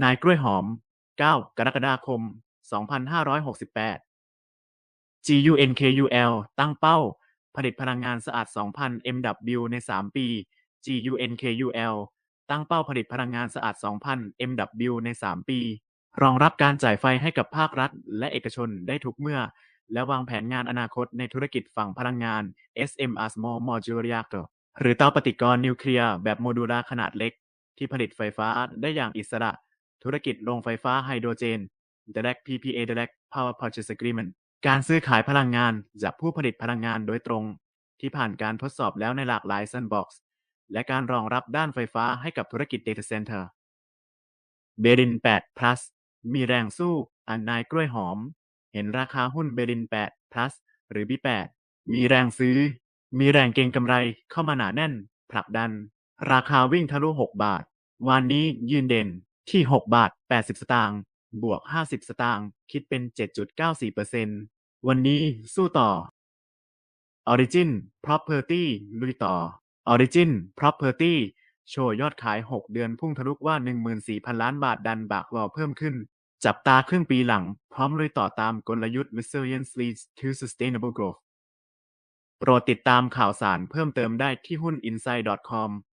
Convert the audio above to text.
นายกล้วยหอม9กรกฎาคม2568 GUNKUL ตั้งเป้า ผลิตพลังงานสะอาด 2,000 MW ใน 3 ปี GUNKUL ตั้งเป้าผลิตพลังงานสะอาด 2,000 MW ใน 3 ปี รองรับการจ่ายไฟให้กับภาครัฐ และเอกชนได้ทุกเมื่อ และวางแผนงานอนาคตในธุรกิจฝั่งพลังงาน SMR Small Modular Reactor หรือเตาปฏิกรณ์นิวเคลียร์แบบโมดูลาร์ขนาดเล็ก ที่ผลิตไฟฟ้าได้อย่างอิสระ ธุรกิจโรงไฟฟ้าไฮโดรเจน Direct PPA Direct Power Purchase Agreement การซื้อขายพลังงานจากผู้ผลิตพลังงานโดยตรง ที่ผ่านการทดสอบแล้วในหลากหลาย Sandbox และการรองรับด้านไฟฟ้าให้กับธุรกิจ Data Center เบริน8 plus มีแรงสู้ อันนายกล้วยหอม เห็นราคาหุ้นเบริน8 plus หรือ B8 มีแรงซื้อ มีแรงเก็งกำไรเข้ามาหนาแน่น ผลักดัน ราคาวิ่งทะลุ 6 บาท วันนี้ยืนเด่น ที่ 6 บาท 80 สตางค์ บวก 50 สตางค์ คิดเป็น 7.94%วันนี้สู้ต่อ Origin Property ลุยต่อ Origin Property โชว์ยอดขาย 6 เดือนพุ่งทะลุกว่า 14,000 ล้านบาทดันบากรอเพิ่มขึ้น จับตาครึ่งปีหลัง พร้อมลุยต่อตามกลยุทธ์ Resilience leads to sustainable growth โปรดติดตามข่าวสารเพิ่มเติมได้ที่หุ้น insight.com